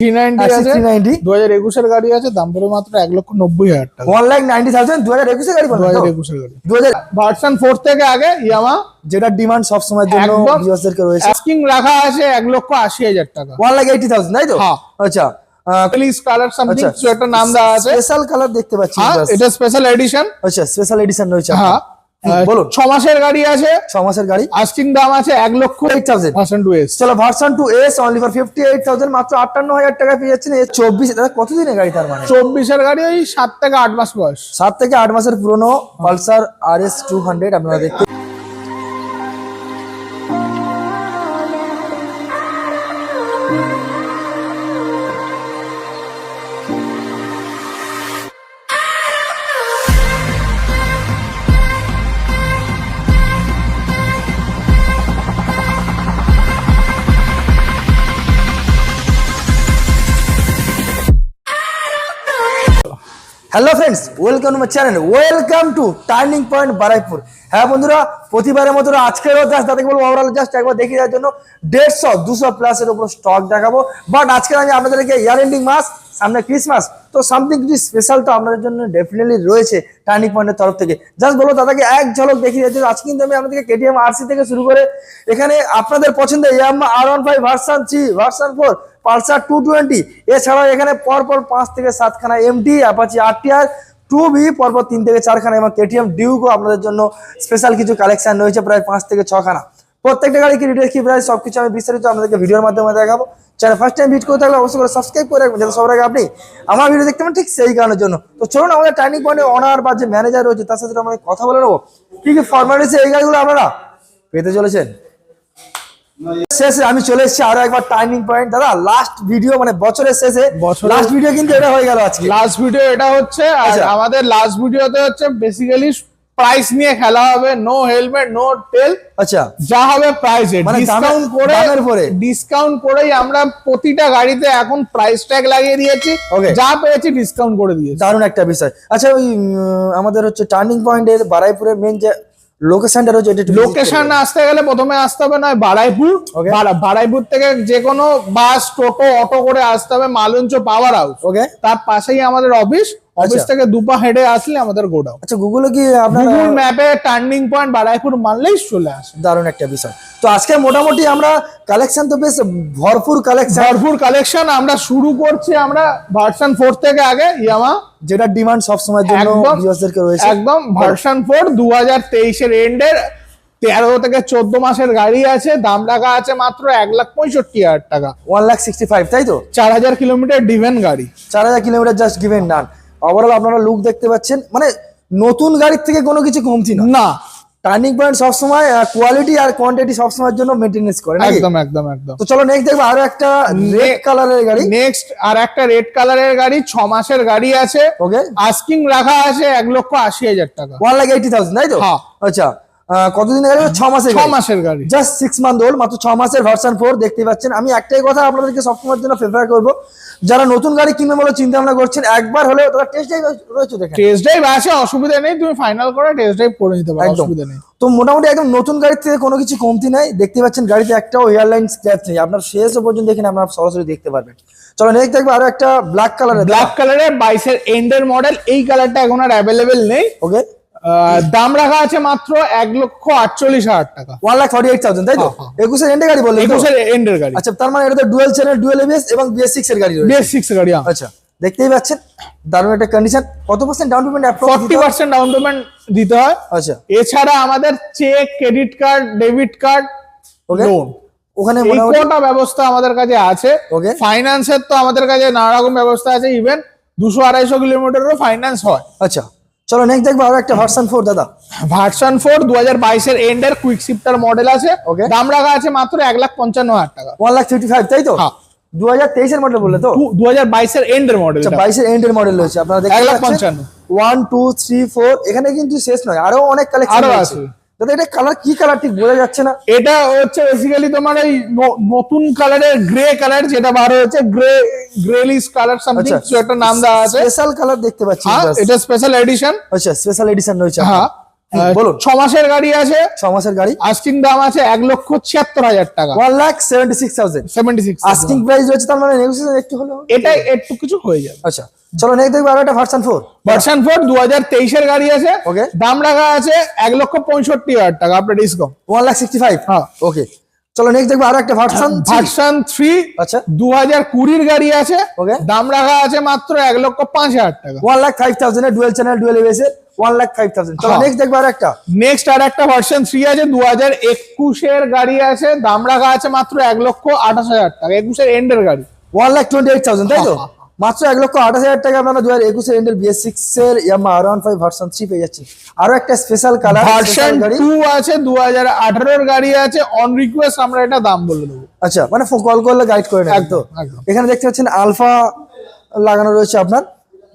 Three ninety আছে দু হাজার একুশের গাড়ি আছে দাম মাত্র এক লক্ষ নব্বই হাজার টাকা। ওয়ান লাখ নাইনটি থাউজেন্ড দু হাজার একুশে গাড়ি দু হাজার একুশের গাড়ি। দু হাজার ভার্সন ফোর থেকে আগে ইয়ামা যেটা ডিমান্ড সব জন্য ভিউয়ার্সদেরকে রয়েছে। আস্কিং রাখা আছে এক লক্ষ আশি হাজার টাকা। ওয়ান লাখ এইটি থাউজেন্ড তাই তো? হ্যাঁ। আচ্ছা প্লিজ কালার সামথিং একটা নাম দেওয়া আছে। স্পেশাল কালার দেখতে পাচ্ছি হ্যাঁ এটা স্পেশাল এডিশন আচ্ছা স্পেশাল এডিশন রয়েছে হ্যাঁ। বলুন। ছ মাসের গাড়ি আছে। ছ মাসের গাড়ি। আস্কিং দাম আছে এক lakh eight thousand version two S চলো version two S only for fifty eight thousand মাত্র আটান্ন হাজার টাকা পেয়ে যাচ্ছেন এ চব্বিশ দাদা কতদিনের গাড়ি তার মানে? চব্বিশের গাড়ি ওই সাত থেকে আট মাস বয়স। সাত থেকে আট মাসের পুরনো Pulsar R S two hundred আপনারা দেখতে hello friends welcome to my channel welcome to turning point Baraipur হ্যাঁ বন্ধুরা, প্রতিবারের মতো আজকেরও জাস্ট তাদেরকে বলব ওভারঅল জাস্ট একবার দেখিয়ে দেওয়ার জন্য দেড়শো, দুশো প্লাসের উপর স্টক দেখাবো। বাট আজকে আমি আপনাদেরকে ইয়ার এন্ডিং মাস সামনে ক্রিসমাস তো সামথিং কিছু স্পেশাল তো আপনাদের জন্য ডেফিনেটলি রয়েছে টার্নিং পয়েন্টের তরফ থেকে। জাস্ট বলব দাদাকে এক ঝলক দেখিয়ে দিয়েছে আজকে কিন্তু আমি আপনাদেরকে কেটিএম আরসি থেকে শুরু করে এখানে আপনাদের পছন্দের Yamaha R one five version three version four Pulsar two twenty এছাড়াও এখানে পরপর পাঁচ থেকে সাতখানা MT Apache R T R two B পরপর তিন থেকে চারখানা, এবং কেটিএম ডিউকও আপনাদের জন্য স্পেশাল কিছু কালেকশন রয়েছে, প্রায় পাঁচ থেকে ছখানা। প্রত্যেকটা গাড়ি কি ডিটেলস কি প্রাইস সবকিছু আমি বিস্তারিত আপনাদেরকে ভিডিওর মাধ্যমে দেখাবো। চ্যানেল ফার্স্ট টাইম ভিডিও করে থাকলে অবশ্যই করে সাবস্ক্রাইব করে রাখবেন যাতে সবার আগে আপনি আমার ভিডিও দেখতে পান ঠিক সেই কারণের জন্য। তো চলুন আমাদের টার্নিং পয়েন্টে অনার বা যে ম্যানেজার রয়েছে তার সাথে আমরা কথা বলে নেব। কি কি ফর্মালিটিস এই গাড়িগুলো আপনারা পেতে চলেছেন? শেষে আমি চলে এসেছি আরও একবার টার্নিং পয়েন্ট দাদা লাস্ট ভিডিও মানে বছরের শেষে লাস্ট ভিডিও কিন্তু এটা হয়ে গেল আজকে। লাস্ট ভিডিও এটা হচ্ছে আর আচ্ছা। আমাদের লাস্ট ভিডিওতে হচ্ছে বেসিক্যালি প্রাইস নিয়ে খেলা হবে নো হেলমেট নো টেল আচ্ছা। যা হবে প্রাইসে মানে ডিসকাউন্ট করে দামের উপরে? ডিসকাউন্ট করেই আমরা প্রতিটা গাড়িতে এখন প্রাইস ট্যাগ লাগিয়ে দিয়েছি. যা পেয়েছি ডিসকাউন্ট করে দিয়েছি। দারুণ একটা বিষয়। আচ্ছা ওই আমাদের হচ্ছে টার্নিং পয়েন্টের বারাইপুরের মেন যে লোকেশনটা রয়েছে এটা লোকেশন। আসতে গেলে প্রথমে আসতে হবে নয় বারাইপুর। বারাইপুর থেকে যে কোনো বাস টোটো অটো করে আসতে হবে মালঞ্চ পাওয়ার হাউস ওকে তার পাশেই আমাদের অফিস অফিস আচ্ছা। থেকে দুপা হেঁটে আসলে আমাদের গোডাউন। আচ্ছা গুগলে কি আপনার গুগল ম্যাপে টার্নিং পয়েন্ট বারাইপুর মানলেই চলে আসে। দারুণ একটা বিষয়। তো আজকে মোটামুটি আমরা কালেকশন তো বেশ ভরপুর কালেকশন ভরপুর কালেকশন আমরা শুরু করছি আমরা ভার্সন ফোর থেকে আগে ইয়ামা। যেটা ডিমান্ড সব সময়ের জন্য একদম ভিউয়ার্সদেরকে রয়েছে। একদম ভার্সন ফোর দু হাজার তেইশের এন্ডের তেরো থেকে চোদ্দ মাসের গাড়ি আছে দাম রাখা আছে মাত্র এক লাখ পঁয়ষট্টি হাজার টাকা। ওয়ান লাখ সিক্সটি ফাইভ তাই তো? চার হাজার কিলোমিটার ডিভেন গাড়ি। চার হাজার kilometre just given done overall আপনারা লুক দেখতে পাচ্ছেন। মানে নতুন গাড়ির থেকে কোনো কিছু কমতি না না। টার্নিং পয়েন্ট সবসময় কোয়ালিটি আর কোয়ান্টিটি সবসময়ের জন্য মেনটেনেন্স করে? একদম একদম একদম। তো চলো নেক্সট দেখব আরও একটা রেড কালারের গাড়ি। নেক্সট আর একটা রেড কালারের গাড়ি ছ মাসের গাড়ি আছে। ওকে আস্কিং রাখা আছে এক লক্ষ আশি হাজার টাকা। ওয়ান লাখ এইটি থাউজেন্ড তাই তো? হ্যাঁ। আচ্ছা। কতদিনের গাড়ি? ছ মাসের ছ মাসের গাড়ি। জাস্ট সিক্স মান্থ ওল্ড মাত্র ছ মাসের ভার্সন ফোর দেখতে পাচ্ছেন। আমি একটাই কথা আপনাদেরকে সবসময়ের জন্য প্রেফার করব। যারা নতুন গাড়ি কিনবে বলে চিন্তা ভাবনা করছেন একবার হলেও তারা টেস্ট ড্রাইভ রয়েছে দেখেন। টেস্ট ড্রাইভ আছে অসুবিধা নেই। তুমি ফাইনাল করে টেস্ট ড্রাইভ করে নিতে পারো অসুবিধা নেই। তো মোটামুটি একদম নতুন গাড়ির থেকে কোনো কিছু কমতি নাই। দেখতে পাচ্ছেন গাড়িতে একটাও এয়ারলাইন স্ক্র্যাচ নেই। আপনার শেষ পর্যন্ত এখানে আপনার সরাসরি দেখতে পারবেন। চলো নেক্সট দেখব আরও একটা ব্ল্যাক কালারের ব্ল্যাক কালারের বাইশের এন্ডের মডেল এই কালারটা এখন আর অ্যাভেলেবেল নেই। ওকে দাম রাখা আছে মাত্র এক লক্ষ আটচল্লিশ হাজার টাকা। One lakh forty eight thousand তাই তো? হ্যাঁ, একুশের এন্ডে গাড়ি বললেন তো? একুশের এন্ডের গাড়ি। আচ্ছা তার মানে এটা ডুয়েল চ্যানেল ডুয়েল এবিএস এবং বিএস সিক্স এর গাড়ি বিএস সিক্স গাড়ি আচ্ছা দেখতেই পাচ্ছেন দারুণ একটা কন্ডিশন কত percent down payment forty percent down payment দিতে হয়। আচ্ছা। এছাড়া আমাদের check credit card debit card okay loan ওখানে কোটা ব্যবস্থা আমাদের কাছে আছে। Okay. ফাইন্যান্সের তো আমাদের কাছে নানা রকম ব্যবস্থা আছে। ইভেন দুশো আড়াইশো কিলোমিটারও ফাইন্যান্স হয়। আচ্ছা। চলো নেক্সট দেখব আরও একটা ভার্সন ফোর দাদা। ভার্সন ফোর দু হাজার বাইশের এন্ডের কুইক শিফটার মডেল আছে। ওকে দাম রাখা আছে মাত্র এক লাখ পঞ্চান্ন হাজার টাকা। ওয়ান লাখ ফিফটি ফাইভ তাই তো? হ্যাঁ। দু হাজার তেইশের মডেল বললে তো? দু হাজার বাইশের এন্ডের মডেল বাইশের এন্ড এর মডেল রয়েছে। আপনারা এক লাখ পঞ্চান্ন। ওয়ান টু থ্রি ফোর এখানে কিন্তু শেষ নয়। আরও অনেক কালেকশন আছে। দাদা এটা কালার কি কালার ঠিক বোঝা যাচ্ছে না। এটা হচ্ছে বেসিক্যালি তোমার এই ন- নতুন কালারের গ্রে কালার যেটা বার হয়েছে গ্রে গ্রেলিশ কালার সামথিং আচ্ছা। একটা নাম দেওয়া আছে। স্পেশাল কালার দেখতে পাচ্ছি হ্যাঁ এটা স্পেশাল এডিশন আচ্ছা স্পেশাল এডিশন রয়েছে হ্যাঁ। বলুন। ছ মাসের গাড়ি আছে। ছ মাসের গাড়ি। আস্কিং দাম আছে এক লক্ষ ছিয়াত্তর হাজার টাকা। One lakh seventy six thousand seventy six asking price রয়েছে তার মানে নেগোসিয়েশন একটু হলো এটা একটু কিছু হয়ে যাবে। আচ্ছা চলো নেক্সট দেখব আরও একটা ভার্সন ফোর ভার্সন ফোর দু হাজার তেইশের গাড়ি আছে। Okay. দাম রাখা আছে এক লক্ষ পঁয়ষট্টি হাজার টাকা আপনার discount one lakh sixty five হ্যাঁ। ওকে চলো নেক্সট দেখব আরও একটা ভার্সন ভার্সন থ্রি আচ্ছা। দু হাজার কুড়ির গাড়ি আছে। Okay. দাম রাখা আছে মাত্র এক লক্ষ পাঁচ হাজার টাকা। One lakh five thousand dual channel dual এর। One lakh five thousand. Next দেখব আরও একটা নেক্সট আর একটা ভার্সন থ্রি আছে দু হাজার একুশের গাড়ি আছে দাম রাখা আছে মাত্র এক লক্ষ আঠাশ হাজার টাকা একুশের এন্ডের গাড়ি। One lakh twenty eight thousand তাই তো? মাত্র এক লক্ষ আঠাশ হাজার টাকা আপনারা দু হাজার একুশে এন্ডেল বিএস সিক্স এর Yamaha R one five version three পেয়ে যাচ্ছেন। আরও একটা স্পেশাল কালার ভার্সন টু আছে দু হাজার আঠারোর গাড়ি আছে অন রিকোয়েস্ট আমরা এটা দাম বলে দেবো। আচ্ছা মানে কল করলে গাইড করে একদম। এখানে দেখতে পাচ্ছেন আলফা লাগানো রয়েছে আপনার।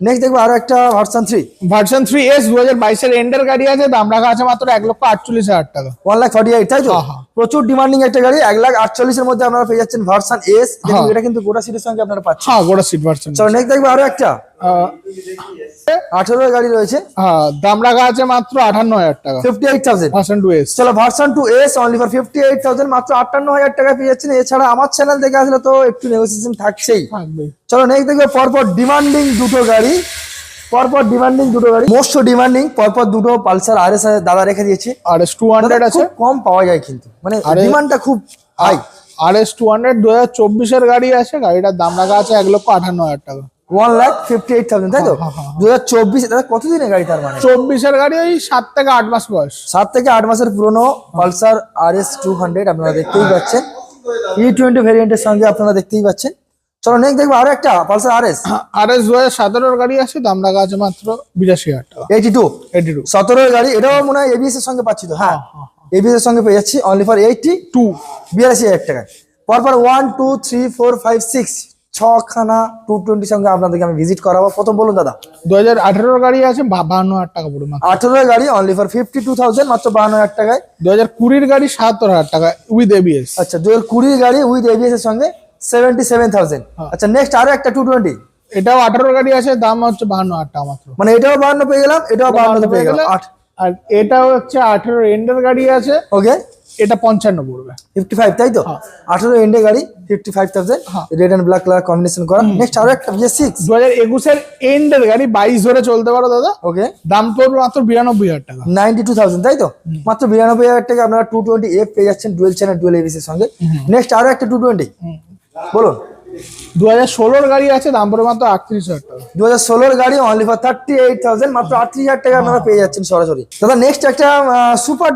নেক্সট দেখব আরও একটা version three version three S দু হাজার বাইশের এন্ডের গাড়ি আছে দাম রাখা আছে মাত্র এক লক্ষ আটচল্লিশ হাজার টাকা। ওয়ান লাখ ফর্টি এইট তাই তো? হ্যাঁ, হ্যাঁ। প্রচুর ডিমান্ডিং একটা গাড়ি এক লাখ আটচল্লিশের মধ্যে আপনারা পেয়ে যাচ্ছেন ভার্সন এস হ্যাঁ। এটা কিন্তু গোটা সিটের সঙ্গে আপনারা পাচ্ছেন। হ্যাঁ গোটা সিট ভার্সন চলো নেক্সট দেখব আরও একটা। আঠেরো গাড়ি রয়েছে। হ্যাঁ দাম রাখা আছে মাত্র আটান্ন হাজার টাকা। Fifty eight thousand version two S চলো version two S only for fifty eight thousand মাত্র আটান্ন হাজার টাকা পেয়ে যাচ্ছেন। এছাড়া আমার চ্যানেল থেকে আসলে তো একটু নেগোসিয়েশন থাকছেই। চলো নেক্সট দেখবে পরপর ডিমান্ডিং দুটো গাড়ি। পরপর ডিমান্ডিং দুটো গাড়ি। মোস্ট ডিমান্ডিং পরপর দুটো পালসার আর এস দাদা রেখে দিয়েছে। আর এস টু হান্ড্রেড আছে। কম পাওয়া যায় কিন্তু। মানে ডিমান্ডটা খুব high R S two hundred দু হাজার চব্বিশের গাড়ি আছে গাড়িটার দাম রাখা আছে এক লক্ষ আটান্ন হাজার টাকা। One lakh fifty eight thousand তাই তো? হ্যাঁ, হ্যাঁ, দু হাজার চব্বিশ দাদা কতদিনের গাড়ি তার মানে? চব্বিশের গাড়ি ওই সাত থেকে আট মাস বয়স। সাত থেকে আট মাসের পুরনো Pulsar R S two hundred আপনারা দেখতেই পাচ্ছেন। ই টোয়েন্টি ভেরিয়েন্টের সঙ্গে আপনারা দেখতেই পাচ্ছেন। চলো নেক্সট দেখব আরও একটা Pulsar R S R S দু হাজার সতেরোর গাড়ি আছে দাম রাখা আছে মাত্র বিরাশি হাজার টাকা। এইটি টু এইটি টু সতেরোর গাড়ি এটাও মনে হয় এবিএস এর সঙ্গে পাচ্ছি তো হ্যাঁ। এবিএস এর সঙ্গে পেয়ে যাচ্ছি অনলি ফর এইটি টু বিরাশি হাজার টাকায় পরপর one two three four five six ছখানা two টোয়েন্টির সঙ্গে আপনাদেরকে আমি ভিজিট করাবো। প্রথম বলুন দাদা। দু হাজার আঠেরোর গাড়ি আছে বা- বাহান্ন হাজার টাকা পড়বে মাত্র। আঠেরোর গাড়ি only for fifty two thousand মাত্র বাহান্ন হাজার টাকায়। দু হাজার কুড়ির গাড়ি সাতাত্তর হাজার টাকা উইথ এবিএস আচ্ছা দু হাজার কুড়ির গাড়ি উইথ এবিএস এর সঙ্গে সেভেন্টি সেভেন থাউজেন্ড হ্যাঁ। আচ্ছা নেক্সট আরও একটা টু টোয়েন্টি এটাও আঠারোর গাড়ি আছে দাম হচ্ছে বাহান্ন হাজার টাকা মাত্র। মানে এটাও বাহান্ন পেয়ে গেলাম এটাও বাহান্ন পেয়ে গেলাম আট। আর এটাও হচ্ছে আঠেরো এন্ডের গাড়ি আছে। ওকে এটা পঞ্চান্ন পড়বে। ফিফটি ফাইভ তাই তো? আঠেরো এন্ডে গাড়ি ফিফটি ফাইভ থাউজেন্ড হ্যাঁ। Red and black colour combination করা। নেক্সট আরও একটা বিএস সিক্স দু হাজার একুশের এন্ডের গাড়ি বাইশ ধরে চলতে পারো দাদা। ওকে দাম পড়বে মাত্র বিরানব্বই হাজার টাকা। নাইনটি টু থাউজেন্ড তাই তো? মাত্র বিরানব্বই হাজার টাকা আপনারা টু টোয়েন্টি এফ পেয়ে যাচ্ছেন ডুয়েল চ্যানেল ডুয়েল এবিস এর সঙ্গে। নেক্সট আরও একটা টু টোয়েন্টি বলুন। দু হাজার ষোলোর গাড়ি আছে দাম পড়বে মাত্র আটত্রিশ হাজার টাকা। দু হাজার ষোলোর গাড়ি only for thirty eight thousand মাত্র আটত্রিশ হাজার টাকা আপনারা পেয়ে যাচ্ছেন সরাসরি। দাদা নেক্সট একটা সুপার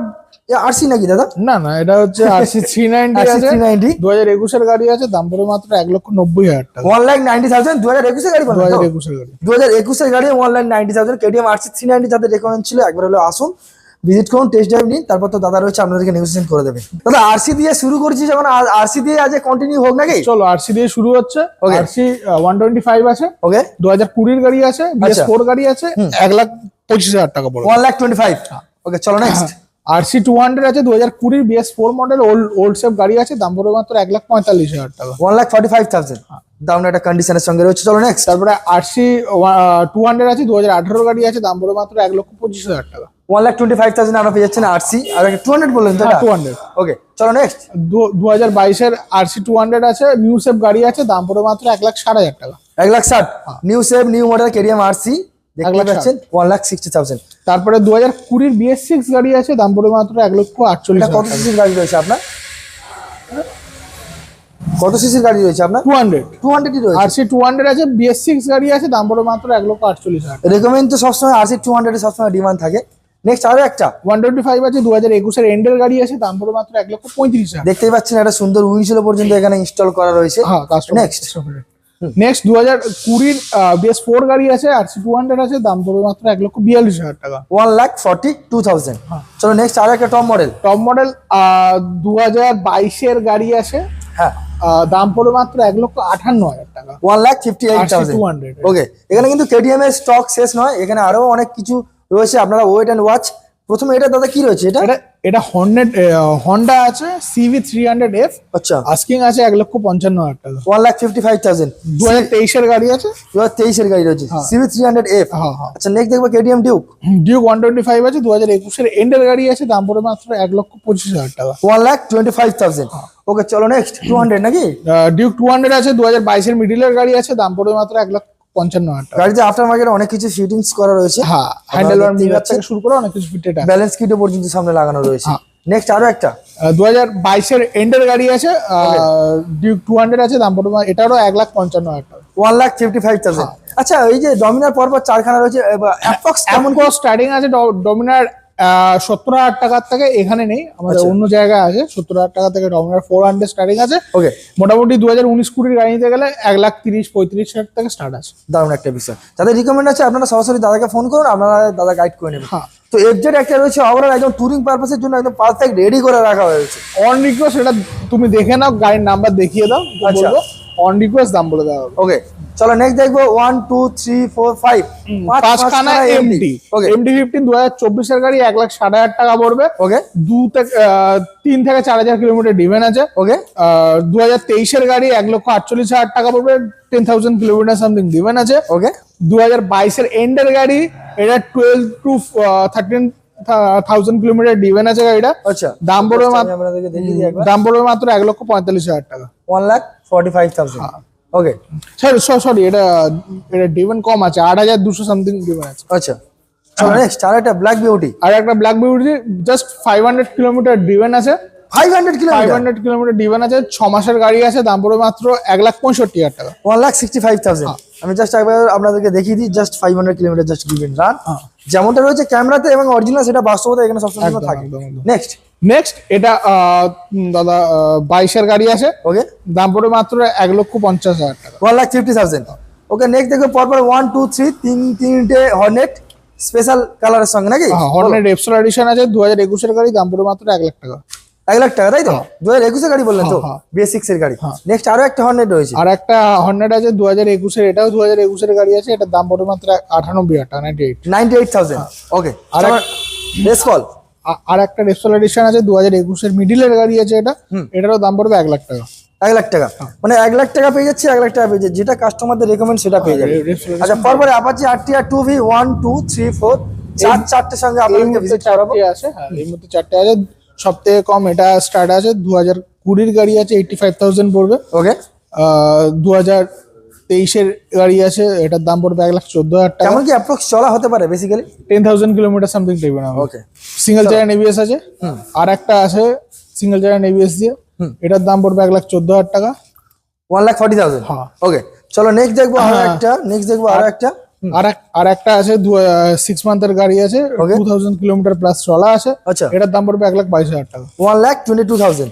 আরসি নাকি দাদা? না না এটা হচ্ছে আরসি থ্রি নাইনটি আছে। 390 দু হাজার একুশের গাড়ি আছে দাম পড়বে মাত্র এক লক্ষ নব্বই হাজার টাকা। ওয়ান লাখ নাইনটি থাউজেন্ড দু হাজার একুশের গাড়ি দু হাজার একুশের গাড়ি। দু হাজার একুশের গাড়ি one lakh ninety thousand KTM RC three ninety তাদের রেকমেন্ড ছিল একবার হলো আসুন। ভিজিট করুন টেস্ট ড্রাইভ নিন তারপর তো দাদা রয়েছে আপনাদেরকে নেগোসিয়েশন করে দেবে। দাদা আরসি দিয়ে শুরু করছি যখন আরসি দিয়ে আজ কন্টিনিউ হোক নাকি? চলো আরসি দিয়ে শুরু হচ্ছে। Okay RC one twenty five আছে। ওকে দু হাজার কুড়ির গাড়ি আছে বিএস আচ্ছা। ফোর গাড়ি আছে 1 লাখ পঁচিশ হাজার টাকা পড়বে। 1 লাখ টোয়েন্টি ফাইভ ওকে চলো নেক্সট আরসি টু হান্ড্রেড আছে দু হাজার কুড়ির BS four model old old safe গাড়ি আছে দাম পড়বে মাত্র এক লাখ পঁয়তাল্লিশ হাজার টাকা। One lakh forty five thousand দাম একটা কন্ডিশনের সঙ্গে রয়েছে চলো নেক্সট তারপরে আরসি টু হান্ড্রেড আছে দু হাজার আঠারো গাড়ি আছে দাম পড়বে মাত্র এক লক্ষ পঁচিশ হাজার টাকা। One lakh twenty five thousand আমরা পেয়ে যাচ্ছেন আরসি আর একটা টু হান্ড্রেড বললেন টু হান্ড্রেড ওকে চলো নেক্সট দু হাজার বাইশের আরসি টু হান্ড্রেড আছে নিউ সেফ গাড়ি আছে দাম পড়বে মাত্র এক লাখ ষাট হাজার টাকা। এক লাখ ষাট। New safe new model KTM RC দেখতে লাখ পাচ্ছেন? ওয়ান লাখ সিক্সটি থাউজেন্ড তারপরে দু হাজার কুড়ির বিএস সিক্স গাড়ি আছে দাম পড়বে মাত্র এক লক্ষ আটচল্লিশ কত সিসির গাড়ি রয়েছে আপনার? কত সিসির গাড়ি রয়েছে আপনার? টু হান্ড্রেড টু হান্ড্রেডই রয়েছে। আরসি টু হান্ড্রেড আছে বিএস সিক্স গাড়ি আছে দাম পড়বে মাত্র এক লক্ষ আটচল্লিশ হাজার রেকমেন্ড তো সবসময় আরসি টু হান্ড্রেডে সবসময় ডিমান্ড থাকে। নেক্সট আরও একটা। ওয়ান টোয়েন্টি ফাইভ আছে দু হাজার একুশের এন্ডের গাড়ি আছে দাম পড়বে মাত্র এক লক্ষ পঁয়ত্রিশ হাজার। দেখতেই পাচ্ছেন একটা সুন্দর উইন্ডশিল পর্যন্ত এখানে ইনস্টল করা রয়েছে। হ্যাঁ নেক্সট নেক্সট দু হাজার কুড়ির বিএস ফোর গাড়ি আছে আরসি টু হান্ড্রেড আছে দাম পড়বে মাত্র এক লক্ষ বিয়াল্লিশ হাজার টাকা। One lakh forty two thousand. চলো নেক্সট আরও একটা টপ মডেল টপ মডেল দু হাজার বাইশের গাড়ি আছে হ্যাঁ। দাম পড়বে মাত্র এক লক্ষ আঠান্ন হাজার টাকা। One lakh fifty eight thousand 200 okay এখানে কিন্তু কেটিএম এর স্টক শেষ নয় এখানে আরও অনেক কিছু রয়েছে আপনারা ওয়েট অ্যান্ড ওয়াচ প্রথমে এটা দাদা কি রয়েছে এটা? এটা হন্ডেড হন্ডা আছে সিভি থ্রি হান্ড্রেড এফ আচ্ছা। আস্কিং আছে এক লক্ষ পঞ্চান্ন হাজার টাকা। One lakh fifty five thousand দু হাজার তেইশের গাড়ি আছে। দু হাজার তেইশের গাড়ি রয়েছে। সিভি থ্রি হান্ড্রেড এফ হ্যাঁ হ্যাঁ। আচ্ছা নেক্সট দেখব KTM Duke Duke one twenty five আছে দু হাজার একুশের এন্ডের গাড়ি আছে দাম পড়ে মাত্র এক লক্ষ পঁচিশ হাজার টাকা। One lakh twenty five thousand okay চলো নেক্সট টু হান্ড্রেড নাকি? ডিউক টু হান্ড্রেড আছে দু হাজার বাইশের মিডিলের গাড়ি আছে দাম পড়বে মাত্র এক লক্ষ পঞ্চান্ন হাজার টাকা। গাড়িতে আফটার মার্কেটে অনেক কিছু ফিটিংস করা রয়েছে। হ্যাঁ হ্যান্ডেল। থেকে শুরু করে অনেক কিছু ফিটেড আছে। ব্যালেন্স কিটও পর্যন্ত সামনে লাগানো রয়েছে। হ্যাঁ। নেক্সট আরও একটা। দু হাজার বাইশের এন্ডের গাড়ি আছে ডিউক টু হান্ড্রেড আছে দাম পড়বে এটারও এক লাখ পঞ্চান্ন হাজার টাকা। One lakh fifty five thousand আচ্ছা এই যে ডমিনার পরপর চারখানা রয়েছে অ্যাপ্রক্স কেমন কেমন স্টার্টিং আছে ডমিনার সত্তর হাজার টাকার থেকে এখানে নেই আমাদের আচ্ছা। অন্য জায়গায় আছে সত্তর হাজার টাকা থেকে ডমিনার ফোর হান্ড্রেড স্টার্টিং আছে। ওকে মোটামুটি দু হাজার উনিশ কুড়ির গাড়ি নিতে গেলে এক লাখ তিরিশ পঁয়ত্রিশ হাজার টাকা স্টার্ট আছে। দারুণ একটা বিষয়। যাদের রিকমেন্ড আছে আপনারা সরাসরি দাদাকে ফোন করুন আপনারা দাদা গাইড করে নেবেন। হ্যাঁ। তো এফজেড একটা রয়েছে ওভারঅল একদম টুরিং পারপাসের জন্য একদম পারফেক্ট রেডি করে রাখা হয়েছে। অন রিকোয়েস্ট এটা তুমি দেখে নাও গাড়ির নাম্বার দেখিয়ে দাও আচ্ছা। বলব। অন রিকোয়েস্ট দাম বলে দেওয়া হবে। ওকে চলো নেক্সট দেখব one two three four five পাঁচখানা এমটি ওকে এমটি ফিফটিন দু হাজার চব্বিশের গাড়ি এক লাখ ষাট হাজার টাকা পড়বে। ওকে দু থেকে তিন থেকে চার হাজার কিলোমিটার ডিভেন আছে। ওকে দু হাজার তেইশের গাড়ি এক লক্ষ আটচল্লিশ হাজার টাকা পড়বে। Ten thousand kilometre something driven আছে। ওকে দু হাজার বাইশের এন্ডের গাড়ি এটা twelve two thirteen thousand kilometre driven আছে গাড়িটা। আচ্ছা। দাম পড়বে দাম পড়বে মাত্র এক লক্ষ পঁয়তাল্লিশ হাজার টাকা। One lakh forty five thousand okay sorry sorry এটা এটা ডিভেন কম আছে আট হাজার দুশো সামথিং ডিভেন আছে। আচ্ছা। নেক্সট আর একটা ব্ল্যাক বিউটি আর একটা black beauty just five hundred kilometre driven আছে। Five hundred five hundred kilometre driven আছে ছ মাসের গাড়ি আছে দাম পড়বে মাত্র এক লাখ পঁয়ষট্টি হাজার টাকা। One lakh sixty five thousand আমি জাস্ট একবার আপনাদেরকে দেখিয়ে দিই just five hundred kilometre just given run. যেমনটা রয়েছে ক্যামেরাতে এবং অরিজিনাল সেটা বাস্তবতা এখানে সবসময় থাকে। নেক্সট নেক্সট এটা দাদা বাইশের গাড়ি আছে। ওকে দাম পড়বে মাত্র এক লক্ষ পঞ্চাশ হাজার টাকা। One lakh fifty thousand okay next দেখো পরপর ওয়ান টু থ্রি তিন তিনটে হর্নেট স্পেশাল কালারের সঙ্গে নাকি? হর্নের রেপসোল এডিশন আছে দু হাজার একুশের গাড়ি দাম পড়বে মাত্র এক লাখ টাকা। এক লাখ টাকা তাই তো? দু হাজার একুশের গাড়ি বললেন তো? হ্যাঁ, বেসিক্স এর গাড়ি। নেক্সট আরও একটা হর্নেট রয়েছে। আর একটা হর্নেট আছে দু হাজার একুশের এটাও দু হাজার একুশের গাড়ি আছে এটার দাম পড়বে মাত্র আটানব্বই হাজার টাকা ninety eight ninety eight thousand okay আর আর রেসকল আর একটা রেপসোল এডিশন আছে দু হাজার একুশের মিডিলের গাড়ি আছে এটা। এটারও দাম পড়বে এক লাখ টাকা। এক লাখ টাকা। মানে এক লাখ টাকা পেয়ে যাচ্ছে এক লাখ টাকা পেয়ে যাচ্ছে। যেটা কাস্টমারদের রেকমেন্ড সেটা পেয়ে যাবে। Repsol আচ্ছা পরপরে Apache R T R two V one two three four চার চারটের সঙ্গে আপনাদেরকে ভিজিট করাবো। চারটে আছে হ্যাঁ এই মুহূর্তে চারটে আছে। সব থেকে কম এটা স্টার্ট আছে দু হাজার কুড়ির গাড়ি আছে এইটটি ফাইভ থাউজেন্ড পড়বে। ওকে দু হাজার তেইশের গাড়ি আছে এটার দাম পড়বে এক লাখ চোদ্দ হাজার টাকা। কেমন কি অ্যাপ্রক্স চলা হতে পারে basically ten thousand kilometre something দেবে না ওকে সিঙ্গেল চালান এবিএস আছে। আর একটা আছে সিঙ্গেল চালান এবিএস দিয়ে। এটার দাম পড়বে এক লাখ চোদ্দ হাজার টাকা। ওয়ান লাখ ফর্টি থাউজেন্ড হ্যাঁ। ওকে চলো নেক্সট দেখব আরও একটা নেক্সট দেখব আরও একটা। আর এক- আর একটা আছে সিক্স মান্থের গাড়ি আছে। টু থাউজেন্ড কিলোমিটার প্লাস চলা আছে। আচ্ছা। এটার দাম পড়বে এক লাখ বাইশ হাজার টাকা। One lakh twenty two thousand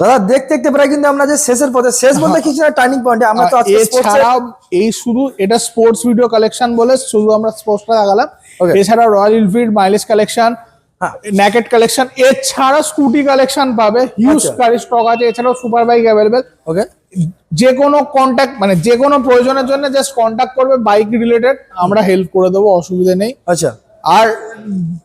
দাদা দেখতে দেখতে প্রায় কিন্তু আমরা যে শেষের পথে শেষ বলতে কিছু না টার্নিং পয়েন্টে আমরা তো আজকে এছাড়াও এই শুধু এটা স্পোর্টস ভিডিও কালেকশন বলে শুধু আমরা স্পোর্টসটা Okay. এছাড়া রয়্যাল এনফিল্ড মাইলেজ কালেকশন হ্যাঁ। ন্যাকেট কালেকশন এছাড়া স্কুটি কালেকশন পাবে। হিউজ। গাড়ি স্টক আছে এছাড়াও সুপার বাইক অ্যাভেলেবেল ওকে যে কোনো কন্ট্যাক্ট মানে যে কোনো প্রয়োজনের জন্য জাস্ট কন্ট্যাক্ট করবে বাইক রিলেটেড আমরা হেল্প করে দেবো অসুবিধা নেই। আচ্ছা। আর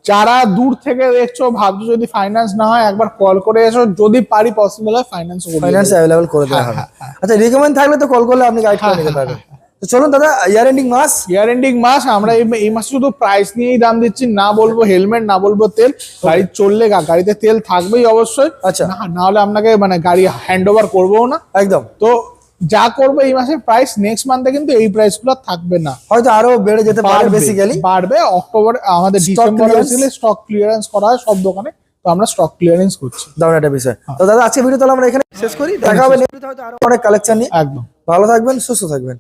যারা দূর থেকে দেখছ ভাবছ যদি ফাইন্যান্স না হয় একবার কল করে এসো। যদি পারি পসিবল হয় ফাইন্যান্স ফাইন্যান্স অ্যাভেলেবল করে দেওয়া হবে। আচ্ছা রিকমেন্ড থাকলে তো কল করলে আপনি গাইড করে নিতে পারবেন। তো চলুন দাদা ইয়ার এন্ডিং মাস? ইয়ার এন্ডিং মাস আমরা এই- মাসে শুধু প্রাইস নিয়েই দাম দিচ্ছি না বলব হেলমেট না বলব তেল। গাড়ি চললে গাড়িতে তেল থাকবেই অবশ্যই। আচ্ছা। না না হলে আপনাকে মানে গাড়ি হ্যান্ড ওভার করব না। একদম। তো যা করব এই মাসের প্রাইস নেক্সট মান্থে কিন্তু এই প্রাইসগুলো থাকবে না। হয়তো আরও বেড়ে যেতে পারে বেসিক্যালি বাড়বে। অক্টোবর আমাদের ডিসেম্বর? স্টক ক্লিয়ারেন্স করা হয় সব দোকানে। তো আমরা স্টক ক্লিয়ারেন্স করছি। দারুণ একটা বিষয়। তো দাদা আজকে ভিডিও তাহলে আমরা এখানে শেষ করি। দেখা হবে নেক্সট হয়তো আরও অনেক কালেকশন নিয়ে। একদম। ভালো থাকবেন সুস্থ থাকবেন।